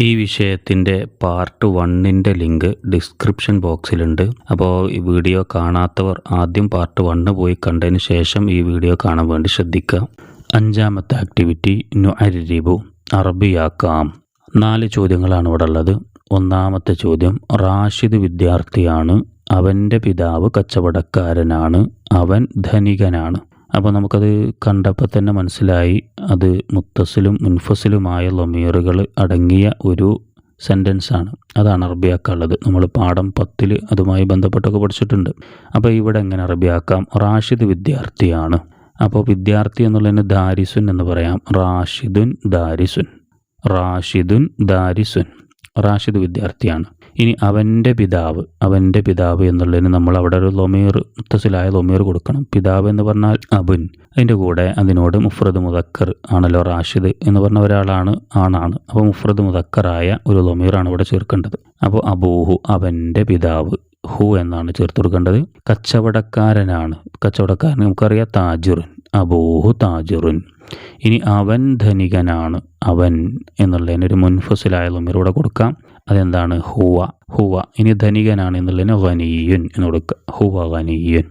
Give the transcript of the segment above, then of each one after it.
ഈ വിഷയത്തിന്റെ പാർട്ട് വണ്ണിന്റെ ലിങ്ക് ഡിസ്ക്രിപ്ഷൻ ബോക്സിലുണ്ട് അപ്പോൾ ഈ വീഡിയോ കാണാത്തവർ ആദ്യം പാർട്ട് വണ്ണ് പോയി കണ്ടതിന് ശേഷം ഈ വീഡിയോ കാണാൻ വേണ്ടി ശ്രദ്ധിക്കുക. അഞ്ചാമത്തെ ആക്ടിവിറ്റി നുഅരിബു അറബിയാക്കാം നാല് ചോദ്യങ്ങളാണ് ഇവിടെ ഉള്ളത്. ഒന്നാമത്തെ ചോദ്യം റാഷിദ് വിദ്യാർത്ഥിയാണ്. അവന്റെ പിതാവ് കച്ചവടക്കാരനാണ്. അവൻ ധനികനാണ്. അപ്പോൾ നമുക്കത് കണ്ടപ്പോൾ തന്നെ മനസ്സിലായി. അത് മുത്തസിലും മുൻഫസിലുമായ ലൊമീറുകൾ അടങ്ങിയ ഒരു സെന്റൻസ് ആണ്. അതാണ് അറബിയാക്കാനുള്ളത് നമ്മൾ പാഠം പത്തിൽ അതുമായി ബന്ധപ്പെട്ടൊക്കെ പഠിച്ചിട്ടുണ്ട്. അപ്പോൾ ഇവിടെ എങ്ങനെ അറബിയാക്കാം? റാഷിദ് വിദ്യാർത്ഥിയാണ്. അപ്പോൾ വിദ്യാർത്ഥി എന്നുള്ളതിന് ദാരിസുൻ എന്ന് പറയാം. റാഷിദുൻ ദാരിസുൻ. റാഷിദുൻ ദാരിസുൻ. റാഷിദ് വിദ്യാർത്ഥിയാണ്. ഇനി അവന്റെ പിതാവ് അവന്റെ പിതാവ് എന്നുള്ളതിന് നമ്മൾ അവിടെ ഒരു ലൊമീർ മുത്തസിലായ ലൊമീർ കൊടുക്കണം. പിതാവ് എന്ന് പറഞ്ഞാൽ അബുൻ. അതിന്റെ കൂടെ അതിനോട് മുഫ്രദ് മുതക്കർ ആണല്ലോ റാഷിദ് എന്ന് പറഞ്ഞ ഒരാളാണ് ആണാണ്. അപ്പോൾ മുഫ്രദ് മുതക്കറായ ഒരു ലൊമീറാണ് ഇവിടെ ചേർക്കേണ്ടത്. അപ്പോൾ അബൂഹു അവന്റെ പിതാവ് ഹു എന്നാണ് ചേർത്ത് കൊടുക്കേണ്ടത്. കച്ചവടക്കാരനാണ്. കച്ചവടക്കാരൻ നമുക്കറിയാം താജുറിൻ. അബൂഹു താജുറിൻ. ഇനി അവൻ ധനികനാണ്. അവൻ എന്നുള്ളതിന് ഒരു മുൻഫസിലായ ലൊമീർ കൊടുക്കാം. അതെന്താണ്? ഹുവ. ഹുവ. ഇനി ധനികനാണ് എന്നുള്ളതിന് വനീയുൻ എന്ന് കൊടുക്കുക ഹുവ ഖനിയുൻ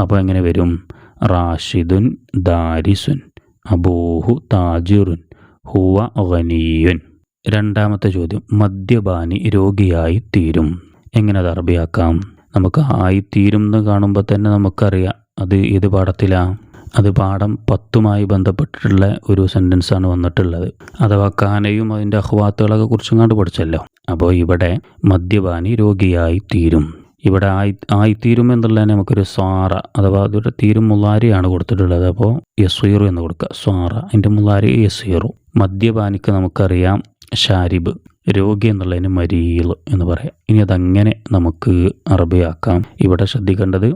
അപ്പോൾ എങ്ങനെ വരും? റാഷിദുൻ ദാരിസുൻ. അബൂഹു താജിറുൻ. ഹുവ വനീയുൻ. രണ്ടാമത്തെ ചോദ്യം. മദ്യപാനി രോഗിയായി തീരും. എങ്ങനെ അത് അറബിയാക്കാം? നമുക്ക് ആയിത്തീരും എന്ന് കാണുമ്പോൾ തന്നെ നമുക്കറിയാം അത് ഏത് പാഠത്തിലാണ് അത് പാഠം പത്തുമായി ബന്ധപ്പെട്ടിട്ടുള്ള ഒരു സെന്റൻസാണ് വന്നിട്ടുള്ളത്. അഥവാ കാനയും അതിന്റെ അഹ്വാത്തുകളൊക്കെ കുറിച്ചും കണ്ട് പഠിച്ചല്ലോ. അപ്പോൾ ഇവിടെ മദ്യപാനി രോഗിയായി തീരും. ഇവിടെ ആയി ആയിത്തീരും എന്നുള്ളതിന് നമുക്കൊരു സ്വാറ അഥവാ അതൊരു തീരും മുല്ലാരിയാണ് കൊടുത്തിട്ടുള്ളത്. അപ്പോൾ യസീറു എന്ന് കൊടുക്കുക. സ്വാറ. അതിന്റെ മുല്ലാരി യസീറു മദ്യപാനിക്ക് നമുക്കറിയാം ഷാരിബ്. രോഗി എന്നുള്ളതിന് മരീൽ എന്ന് പറയാം. ഇനി അതങ്ങനെ നമുക്ക് അറബിയാക്കാം. ഇവിടെ ശ്രദ്ധിക്കേണ്ടത്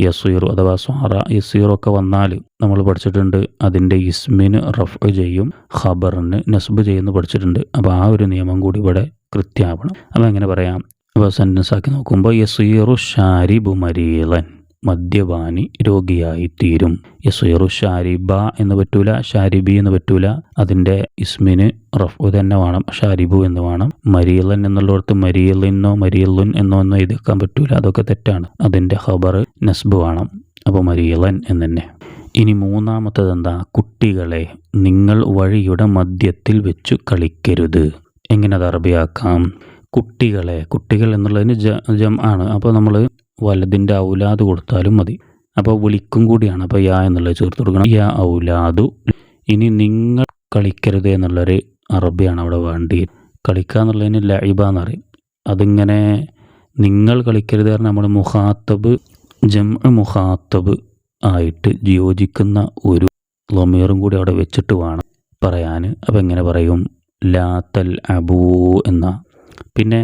യസീറു അഥവാ സ്വാറ യസീറു ഒക്കെ വന്നാൽ നമ്മൾ പഠിച്ചിട്ടുണ്ട് അതിന്റെ ഇസ്മിന് റഫ് ചെയ്യും ഖബറിന് നസ്ബ് ചെയ്യുന്നു പഠിച്ചിട്ടുണ്ട്. അപ്പോൾ ആ ഒരു നിയമം കൂടി ഇവിടെ കൃത്യമാവണം എങ്ങനെ പറയാം. അപ്പോൾ സെന്റൻസ് ആക്കി നോക്കുമ്പോൾ യസീറു ഷാരിബു മരീലൻ മദ്യപാനി രോഗിയായി തീരും യസീറു ഷാരിബ എന്ന് പറ്റൂല ഷാരിബി എന്ന് പറ്റൂല. അതിന്റെ ഇസ്മിന് റഫു തന്നെ വേണം ഷാരിബു എന്ന് വേണം. മരിയലൻ എന്നുള്ളവർക്ക് മരിയലിനോ മരിയലുൻ എന്നോ ഒന്നും എഴുതിക്കാൻ പറ്റൂല അതൊക്കെ തെറ്റാണ്. അതിന്റെ ഖബർ നസ്ബ് വേണം അപ്പോൾ മരിയലൻ എന്ന് തന്നെ ഇനി മൂന്നാമത്തത് എന്താ? കുട്ടികളെ നിങ്ങൾ വഴിയുടെ മധ്യത്തിൽ വെച്ചു കളിക്കരുത്. എങ്ങനെ അത് അറബിയാക്കാം? കുട്ടികളെ കുട്ടികൾ എന്നുള്ളതിന് ജം ആണ്. അപ്പോൾ നമ്മൾ വലതിന്റെ ഔലാദ് കൊടുത്താലും മതി. അപ്പോൾ വിളിക്കും കൂടിയാണ്. അപ്പോൾ യാ എന്നുള്ളത് ചേർത്ത് കൊടുക്കണം യാ ഔലാദു. ഇനി നിങ്ങൾ കളിക്കരുത് എന്നുള്ളൊരു അറബിയാണ് അവിടെ വേണ്ടി. കളിക്കുക എന്നുള്ളതിന് ലൈബ എന്ന് പറയും അതിങ്ങനെ നിങ്ങൾ കളിക്കരുത് പറഞ്ഞാൽ നമ്മൾ മുഹാത്തബ് ജം മുഹാത്തബ് ആയിട്ട് യോജിക്കുന്ന ഒരു ലൊമീറും കൂടി അവിടെ വെച്ചിട്ട് വേണം പറയാൻ. അപ്പം എങ്ങനെ പറയും? ലാത്തൽ അബൂ എന്ന. പിന്നെ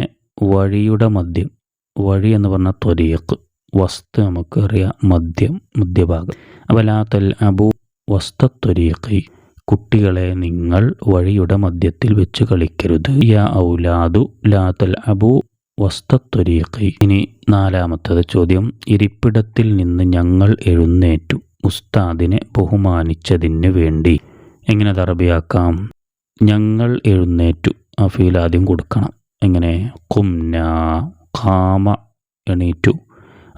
വഴിയുടെ മദ്യം വഴി എന്ന് പറഞ്ഞാൽ ത്വരീഖ് വസ്തു നമുക്കറിയാം മദ്യം മധ്യഭാഗം അപ്പോൾ ലാത്തൽ അബു വസ്ത കുട്ടികളെ നിങ്ങൾ വഴിയുടെ മധ്യത്തിൽ വെച്ച് കളിക്കരുത്. യാ ഔലാദു ലാത്തൽ അബു വസ്തത്വരീഖി ഇനി നാലാമത്തത് ചോദ്യം. ഇരിപ്പിടത്തിൽ നിന്ന് ഞങ്ങൾ എഴുന്നേറ്റു. ഉസ്താദിനെ ബഹുമാനിച്ചതിന് വേണ്ടി. എങ്ങനെ തറബിയാക്കാം ഞങ്ങൾ എഴുന്നേറ്റു. ആ ഫീൽ ആദ്യം കൊടുക്കണം. എങ്ങനെ? കുംന. കാമ എണീറ്റു.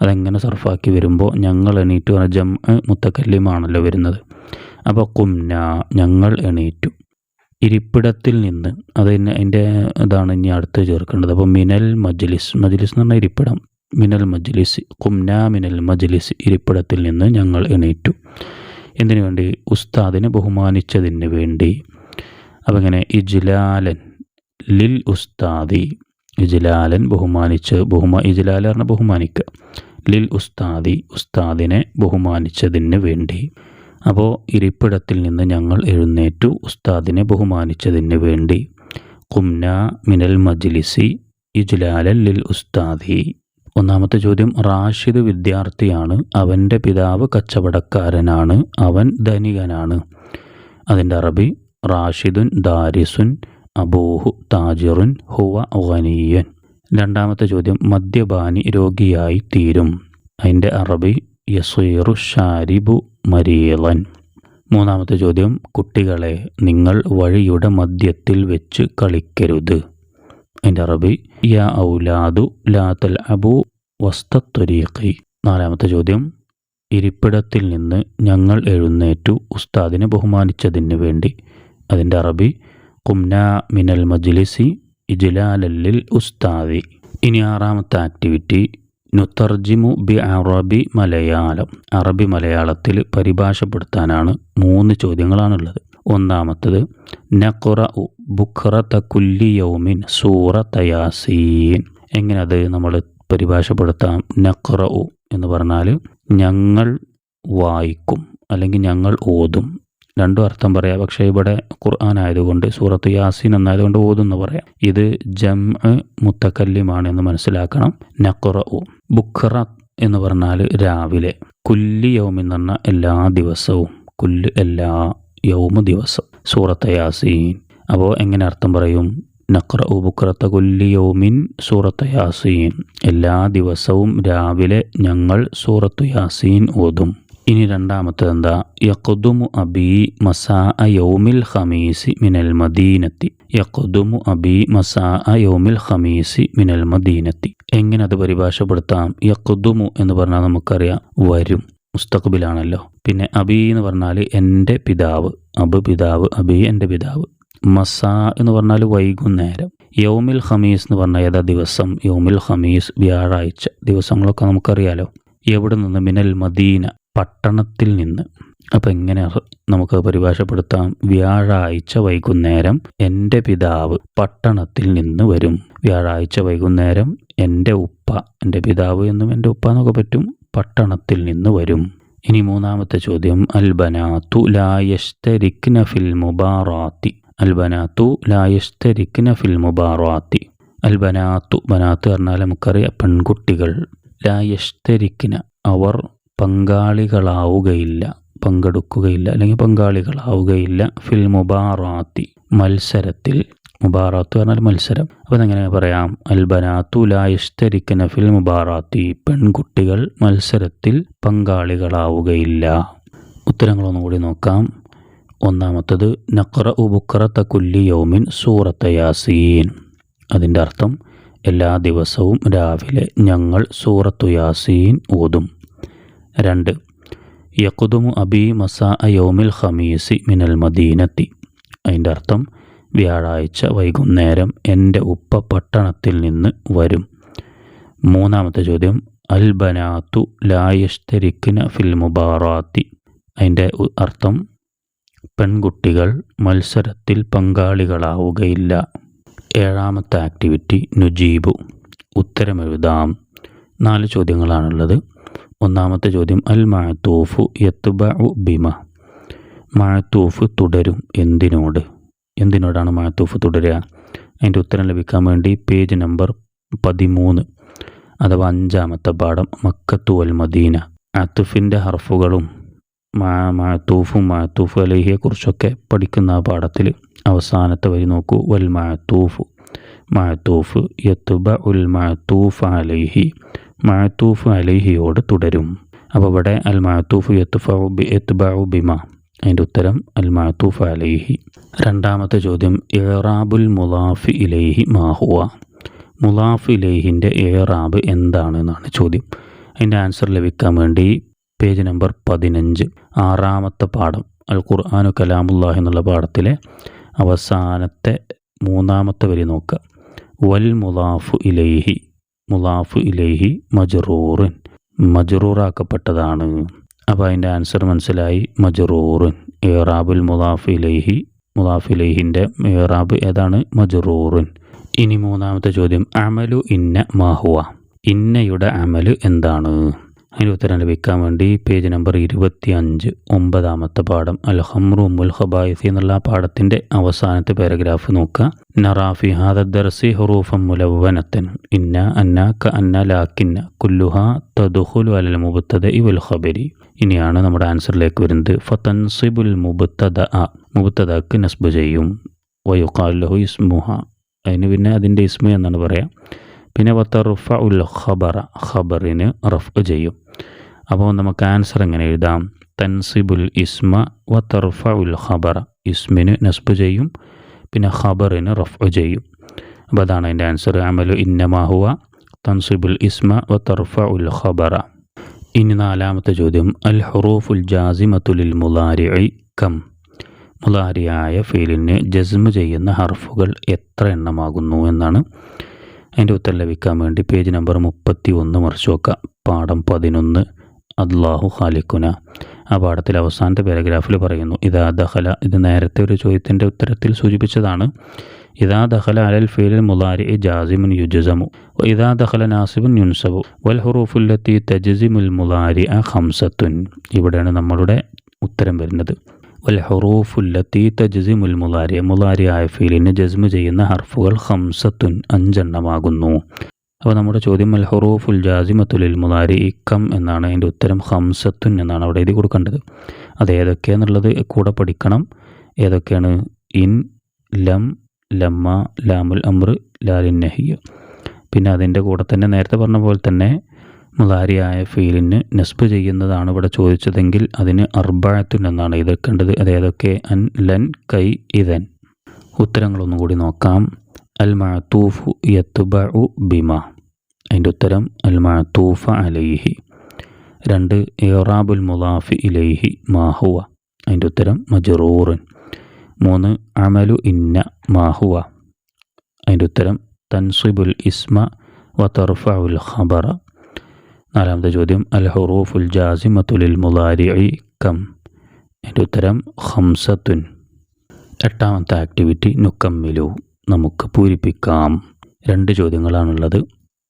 അതെങ്ങനെ സർഫാക്കി വരുമ്പോൾ ഞങ്ങൾ എണീറ്റു പറഞ്ഞ ജം മുത്തക്കല്ലിമാണല്ലോ വരുന്നത്. അപ്പോൾ കുംന ഞങ്ങൾ എണീറ്റു. ഇരിപ്പിടത്തിൽ നിന്ന് അത് അതിന്റെ ഇതാണ് ഇനി അടുത്ത് ചേർക്കേണ്ടത്. അപ്പോൾ മിനൽ മജ്ലിസ് മജ്ലിസ് എന്ന് പറഞ്ഞാൽ ഇരിപ്പിടം. മിനൽ മജ്ലിസ് കുംന മിനൽ മജ്ലിസ് ഇരിപ്പിടത്തിൽ നിന്ന് ഞങ്ങൾ എണീറ്റു. എന്തിനു വേണ്ടി? ഉസ്താദിനെ ബഹുമാനിച്ചതിന് വേണ്ടി. അപ്പം ഇങ്ങനെ ഇജ്ലാലൻ ലിൽ ഉസ്താദി ഇജ്ലാലൻ ബഹുമാനിച്ച് ബഹുമാ ഇജ്ലാൽ പറഞ്ഞ ബഹുമാനിക്കുക ലിൽ ഉസ്താദി ഉസ്താദിനെ ബഹുമാനിച്ചതിന് വേണ്ടി. അപ്പോൾ ഇരിപ്പിടത്തിൽ നിന്ന് ഞങ്ങൾ എഴുന്നേറ്റു ഉസ്താദിനെ ബഹുമാനിച്ചതിന് വേണ്ടി. കുംന മിനൽ മജ്ലിസി ഇജ്ലാലൻ ലിൽ ഉസ്താദി. ഒന്നാമത്തെ ചോദ്യം റാഷിദ് വിദ്യാർത്ഥിയാണ് അവന്റെ പിതാവ് കച്ചവടക്കാരനാണ് അവൻ ധനികനാണ്. അതിന്റെ അറബി റാഷിദുൻ ദാരിസുൻ അബൂഹു താജിറുൻ ഹുവ ഉഗനീയൻ രണ്ടാമത്തെ ചോദ്യം മദ്യപാനി രോഗിയായി തീരും. അതിന്റെ അറബി യസീറു ഷാരിബു മരീളൻ. മൂന്നാമത്തെ ചോദ്യം കുട്ടികളെ നിങ്ങൾ വഴിയുടെ മധ്യത്തിൽ വെച്ച് കളിക്കരുത്. അതിന്റെ അറബി യ ഔലാദു ലാത്തൽ അബു വസ്തത്വരീഖി. നാലാമത്തെ ചോദ്യം ഇരിപ്പിടത്തിൽ നിന്ന് ഞങ്ങൾ എഴുന്നേറ്റു ഉസ്താദിനെ ബഹുമാനിച്ചതിന് വേണ്ടി. അതിന്റെ അറബി കുംന മിനൽ മജ്ലിസി ഇജ്ലാലല്ലിൽ ഉസ്താദി. ഇനി ആറാമത്തെ ആക്ടിവിറ്റി നുത്തർജിമു ബി അറബി മലയാളം. അറബി മലയാളത്തിൽ പരിഭാഷപ്പെടുത്താനാണ് മൂന്ന് ചോദ്യങ്ങളാണുള്ളത്. ഒന്നാമത്തത് നഖുറ ബുഖറ കുല്ലി യൗമിൻ സൂറ തയാസീൻ എങ്ങനെ അത് നമ്മൾ പരിഭാഷപ്പെടുത്താം? നഖുറ എന്ന് പറഞ്ഞാൽ ഞങ്ങൾ വായിക്കും അല്ലെങ്കിൽ ഞങ്ങൾ ഓതും. രണ്ടും അർത്ഥം പറയാം. പക്ഷേ ഇവിടെ ഖുർആൻ ആയതുകൊണ്ട് സൂറത്ത് യാസീൻ എന്നായതുകൊണ്ട് ഓതെന്ന് പറയാം. ഇത് ജം മുത്തക്കല്ലിമാണ് എന്ന് മനസ്സിലാക്കണം. നഖുറ ബുഖറ എന്ന് പറഞ്ഞാൽ രാവിലെ. കുല്ലി യൗമിൻ എന്ന് പറഞ്ഞാൽ എല്ലാ ദിവസവും. കുല്ല് എല്ലാ യൗമ ദിവസം. സൂറത്ത് യാസീൻ. അപ്പോൾ എങ്ങനെ അർത്ഥം പറയും? നക്ര ബുക്രത്ത കുല്ലി യൗമിൻ സൂറത്ത് യാസീൻ. എല്ലാ ദിവസവും രാവിലെ ഞങ്ങൾ സൂറത്തു യാസീൻ ഓതും. ഇനി രണ്ടാമത്തത് എന്താ യക്കുദുമു അബി മസാ യൗമിൽ ഖമീസി മിനൽ മദീനത്തി. യക്കുദുമു അബി മസാ യൗമിൽ ഖമീസി മിനൽ മദീനത്തി. എങ്ങനെ അത് പരിഭാഷപ്പെടുത്താം? യക്കുദുമു എന്ന് പറഞ്ഞാൽ നമുക്കറിയാം വരും. മുസ്തഖബിലാണല്ലോ. പിന്നെ അബി എന്ന് പറഞ്ഞാൽ എന്റെ പിതാവ്. അബ് പിതാവ് അബി എന്റെ പിതാവ്. മസാ എന്ന് പറഞ്ഞാൽ വൈകുന്നേരം. യൗമിൽ ഖമീസ് എന്ന് പറഞ്ഞാൽ ഏതാ ദിവസം? യൗമിൽ ഖമീസ് വ്യാഴാഴ്ച. ദിവസങ്ങളൊക്കെ നമുക്കറിയാലോ. എവിടെ നിന്ന്? മിനൽ മദീന. പട്ടണത്തിൽ നിന്ന്. അപ്പം എങ്ങനെ നമുക്ക് പരിഭാഷപ്പെടുത്താം? വ്യാഴാഴ്ച വൈകുന്നേരം എന്റെ പിതാവ് പട്ടണത്തിൽ നിന്ന് വരും. വ്യാഴാഴ്ച വൈകുന്നേരം എന്റെ ഉപ്പ എന്റെ പിതാവ് എന്നും എന്റെ ഉപ്പ എന്നൊക്കെ പറ്റും പട്ടണത്തിൽ നിന്ന് വരും. ഇനി മൂന്നാമത്തെ ചോദ്യം. അൽബനാത്തു ലായസ്തരിക്ന ഫിൽ മുബാറാത്തി. അൽബനാത്തു ലായസ്തരിക്ന ഫിൽ മുബാറാത്തി. അൽബനാത്തു ബനാത്ത് പറഞ്ഞാൽ നമുക്കറിയാം പെൺകുട്ടികൾ. ലായസ്തരിക്ന അവർ പങ്കാളികളാവുകയില്ല പങ്കെടുക്കുകയില്ല അല്ലെങ്കിൽ പങ്കാളികളാവുകയില്ല. ഫിൽ മുബാറാത്തി മത്സരത്തിൽ. മുബാറാത്ത് പറഞ്ഞാൽ മത്സരം. അപ്പോൾ അതെങ്ങനെ പറയാം? അൽബനാത്തു ലായിഷ്തരിക്കുന്ന ഫിൽ മുബാറാത്തി. പെൺകുട്ടികൾ മത്സരത്തിൽ പങ്കാളികളാവുകയില്ല. ഉത്തരങ്ങളൊന്നും കൂടി നോക്കാം. ഒന്നാമത്തത് നഖറ ഉബുക്കറത്ത കുല്ലി യൗമിൻ സൂറത്ത യാസീൻ. അതിന്റെ അർത്ഥം എല്ലാ ദിവസവും രാവിലെ ഞങ്ങൾ സൂറത്തു യാസീൻ ഓതും. രണ്ട്. യക്കുദുമു അബി മസാ യോമിൽ ഖമീസി മിനൽ മദീനത്തി. അതിന്റെ അർത്ഥം വ്യാഴാഴ്ച വൈകുന്നേരം എന്റെ ഉപ്പ പട്ടണത്തിൽ നിന്ന് വരും. മൂന്നാമത്തെ ചോദ്യം അൽ ബനാത്തു ലായസ്തരിക്കിന ഫിൽ മുബാറാത്തി. അതിന്റെ അർത്ഥം പെൺകുട്ടികൾ മത്സരത്തിൽ പങ്കാളികളാവുകയില്ല. ഏഴാമത്തെ ആക്ടിവിറ്റി നുജീബു. ഉത്തരമെഴുതാം. നാല് ചോദ്യങ്ങളാണുള്ളത്. ഒന്നാമത്തെ ചോദ്യം അൽ മഅത്തൂഫു യത്തുബു ബിമ. മഅത്തൂഫ് തുടരും എന്തിനോട്? എന്തിനോടാണ് മഅത്തൂഫ് തുടരുക? അതിന്റെ ഉത്തരം ലഭിക്കാൻ വേണ്ടി പേജ് നമ്പർ പതിമൂന്ന് അഥവാ അഞ്ചാമത്തെ പാഠം മക്കത്തു അൽ മദീന. അത്തുഫിന്റെ ഹർഫുകളും മാ മാത്തൂഫും മാത്തൂഫ് അലഹിയെക്കുറിച്ചൊക്കെ പഠിക്കുന്ന ആ പാഠത്തിൽ അവസാനത്തെ വരി നോക്കൂ വൽ മാത്തൂഫു മാത്തൂഫ് യത്തുബ ഉൽ മാത്തൂഫ് അലൈഹി മാത്തൂഫ് അലൈഹിയോട് തുടരും. അപ്പോൾ ഇവിടെ അൽ മാത്തൂഫ് യത്തുഫു ബി ബിമ. അതിന്റെ ഉത്തരം അൽ മാത്തൂഫ് അലൈഹി. രണ്ടാമത്തെ ചോദ്യം ഏറാബുൽ മുലാഫി ഇലൈഹി മാഹുവ മുലാഫ് ഇലൈഹിന്റെ ഏറാബ് എന്താണ് എന്നാണ് ചോദ്യം. അതിന്റെ ആൻസർ ലഭിക്കാൻ വേണ്ടി പേജ് നമ്പർ പതിനഞ്ച് ആറാമത്തെ പാഠം. അൽ ഖുർആാനു കലാമുല്ലാഹ് എന്നുള്ള പാഠത്തിലെ അവസാനത്തെ മൂന്നാമത്തെ വരി നോക്കുക. വൽ മുലാഫു ഇലൈഹി. മുലാഫു ഇലൈഹി മജറൂറിൻ. മജറൂറാക്കപ്പെട്ടതാണ്. അപ്പോൾ അതിന്റെ ആൻസർ മനസ്സിലായി. മജറൂറിൻ. ഏറാബുൽ മുലാഫ് ഇലൈഹി മുലാഫ് ഇലൈഹിന്റെ ഏറാബ് ഏതാണ്? മജറൂറിൻ. ഇനി മൂന്നാമത്തെ ചോദ്യം. അമലു ഇന്ന മാഹുവ. ഇന്നയുടെ അമൽ എന്താണ്? അതിന് വിൽക്കാൻ വേണ്ടി പേജ് നമ്പർ ഇരുപത്തി അഞ്ച് ഒമ്പതാമത്തെ പാഠം അൽ ഹംറു മുൽ ഖബായിസി എന്നുള്ള പാഠത്തിന്റെ അവസാനത്തെ പാരഗ്രാഫ് നോക്കുക. നറാഫി ഹാദർസി ഹുറൂഫം മുലവനത്തൻ ഇന്ന അന്ന ക അന്ന ലാക്കിന്ന കുല്ലുഹ തദുഹുലു അലൽ മുബത്തദ ഇവൽ ഖബരി. ഇനിയാണ് നമ്മുടെ ആൻസറിലേക്ക് വരുന്നത്. ഫതൻസിബുൽ മുബത്തദ അ മുബത്തദക്ക് നസ്ബ് ചെയ്യും. ലഹു ഇസ്മുഹ. അതിന് പിന്നെ അതിന്റെ ഇസ്മു എന്നാണ് പറയാം. പിന്നെ വത്തറുഫ ഉൽ ഖബറ ഖബറിന് റഫ് ചെയ്യും. അപ്പോൾ നമുക്ക് ആൻസർ എങ്ങനെ എഴുതാം? തൻസിബുൽ ഇസ്മ വത്തറുഫ ഉൽ ഖബറ ഇസ്മിന് നസ്ബ് ചെയ്യും പിന്നെ ഖബറിന് റഫ് ചെയ്യും. അപ്പോൾ അതാണ് അതിന്റെ ആൻസർ. അമലു ഇന്നമാഹുവ തൻസിബുൽ ഇസ്മ വത്തറുഫ ഉൽ ഖബറ. ഇനി നാലാമത്തെ ചോദ്യം. അൽ ഹുറൂഫുൽ ജാസിമത്തുലിൽ മുലാരി കം? മുലാരിയായ ഫീലിന് ജസ്മ് ചെയ്യുന്ന ഹർഫുകൾ എത്ര എണ്ണമാകുന്നു എന്നാണ്. അതിന്റെ ഉത്തരം ലഭിക്കാൻ വേണ്ടി പേജ് നമ്പർ മുപ്പത്തി ഒന്ന് മറിച്ച് നോക്കുക പാഠം പതിനൊന്ന്. അള്ളാഹു ഖാലിക്കുന ആ പാഠത്തിൽ അവസാനത്തെ പാരഗ്രാഫിൽ പറയുന്നു ഇതാ ദഹല ഇത് നേരത്തെ ഒരു ചോദ്യത്തിന്റെ ഉത്തരത്തിൽ സൂചിപ്പിച്ചതാണ്. ഇതാ ദഹല അലൽ ഫീലിൽ മുലാരി ജാസിമുൻ യുജസമു. ഇതാ ദഹല നാസിബുൻ യുൻസബു. വൽ ഹുറൂഫുല്ലത്തി തജ്സിമുൽ മുലാരി അ ഹംസത്തുൻ ഇവിടെയാണ് നമ്മളുടെ ഉത്തരം വരുന്നത്. വൽ التي تجزم المضارع. മുലാരി ആയ ഫീലിന് ജസ്മ് ചെയ്യുന്ന ഹർഫുകൾ ഹംസത്തുൻ അഞ്ചെണ്ണമാകുന്നു. അപ്പോൾ നമ്മുടെ ചോദ്യം അൽ ഹുറൂഫുൽ ജാസിമത്തുലിൽ മുലാരി ഇക്കം എന്നാണ്. അതിന്റെ ഉത്തരം ഹംസത്തുൻ എന്നാണ് അവിടെ എഴുതി കൊടുക്കേണ്ടത്. അത് ഏതൊക്കെയാണെന്നുള്ളത് കൂടെ പഠിക്കണം. ഏതൊക്കെയാണ്? ഇൻ ലം ലമ്മ ലാമുൽ അമ്ര ലാലിൻ നഹിയ. പിന്നെ അതിന്റെ കൂടെ തന്നെ നേരത്തെ പറഞ്ഞ പോലെ തന്നെ മുലാരിയായ ഫീലിന് നസ്ബ് ചെയ്യുന്നതാണ് ഇവിടെ ചോദിച്ചതെങ്കിൽ അതിന് അർബാഴത്തുൻ എന്നാണ് എതിർക്കേണ്ടത് അതേതൊക്കെ? അൻ ലൻ കൈ ഇതൻ ഉത്തരങ്ങളൊന്നും കൂടി നോക്കാം. അൽ മഅത്തൂഫു ഉ ബിമ. അതിന്റെ ഉത്തരം അൽ മഅത്തൂഫ അലൈഹി. രണ്ട് ഇറാബുൽ മുലാഫി ഇലൈഹി മാഹുവ അതിന്റെ ഉത്തരം മജറൂറിൻ. മൂന്ന് അമലു ഇന്ന മാഹുവ അതിന്റെ ഉത്തരം തൻസിബുൽ ഇസ്മ വ തർഫഉൽ ഖബറ. നാലാമത്തെ ചോദ്യം അൽ ഹുറൂഫുൽ ജാസിമത്തുലിൽ മുലാരി കം. എന്റെ ഉത്തരം ഹംസത്തുൻ എട്ടാമത്തെ ആക്ടിവിറ്റി നുക്കമ്മിലു നമുക്ക് പൂരിപ്പിക്കാം. രണ്ട് ചോദ്യങ്ങളാണുള്ളത്.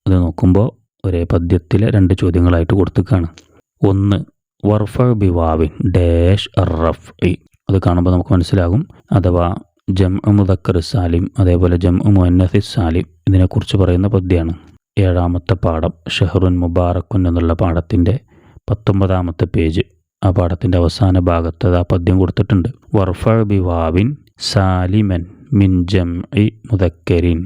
അത് നോക്കുമ്പോൾ ഒരേ പദ്യത്തിലെ രണ്ട് ചോദ്യങ്ങളായിട്ട് കൊടുത്തേക്കാണ്. ഒന്ന് വർഫ ബിവാവിൻ ഡാഷ് റഫ് അത് കാണുമ്പോൾ നമുക്ക് മനസ്സിലാകും. അഥവാ ജം മുദക്കർ സാലിം അതേപോലെ ജം മുന്നസിസ് സാലിം ഇതിനെക്കുറിച്ച് പറയുന്ന പദ്യമാണ് ഏഴാമത്തെ പാഠം ഷെഹറുൻ മുബാറക്കുൻ എന്നുള്ള പാഠത്തിന്റെ പത്തൊമ്പതാമത്തെ പേജ്. ആ പാഠത്തിന്റെ അവസാന ഭാഗത്ത് ആ പദ്യം കൊടുത്തിട്ടുണ്ട്. വർഫ ബിവാവിൻ സാലിമൻ മിൻ ജം ഇ മുദക്കരിൻ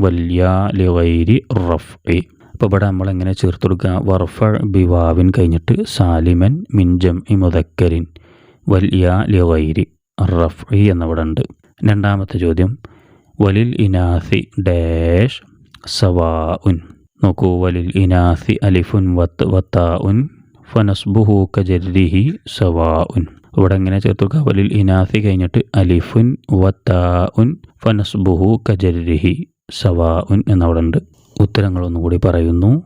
വല്യാ ലിവൈരി റഫ് ഇ അപ്പോൾ ഇവിടെ നമ്മൾ എങ്ങനെ ചേർത്ത് കൊടുക്കുക? വർഫ ബിവാവിൻ കഴിഞ്ഞിട്ട് സാലിമൻ മിൻ ജം ഇ മുദക്കരിൻ വല്യാ ലിവൈരി റഫ് ഇ എന്നിവിടെ ഉണ്ട് രണ്ടാമത്തെ ചോദ്യം. വലിൽ ഇനാസി ഡാഷ് സവാ ഉൻ നോക്കൂ വലിൽ ഇനാസി അലിഫുൻ വത്ത് വത്താഉൻ ഫനസ്ബുഹു കജരിഹി സവാഉൻ. ഇവിടെ എങ്ങനെ ചേർത്ത് കവലിൽ വലിൽ ഇനാസി കഴിഞ്ഞിട്ട് അലിഫുൻ വത്താഉൻ ഫനസ്ബുഹു കജരിഹി സവാ ഉൻ എന്നവിടെ ഉണ്ട് ഉത്തരങ്ങളൊന്നും കൂടി പറയുന്നു.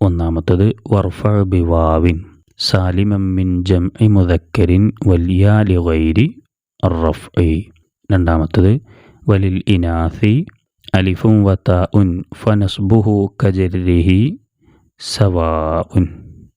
ഒന്നാമത്തത് വർഫ ബിവാവിൻ. സാലിമമ്മിൻ ജം ഇ മുദക്കരിൻ വല്യാ ലിഗൈരി റഫ് രണ്ടാമത്തത് വലിൽ ഇനാസി അലിഫും വത്ത ഉൻ ഫനസ്ബുഹു കജരിഹി സവാ ഉൻ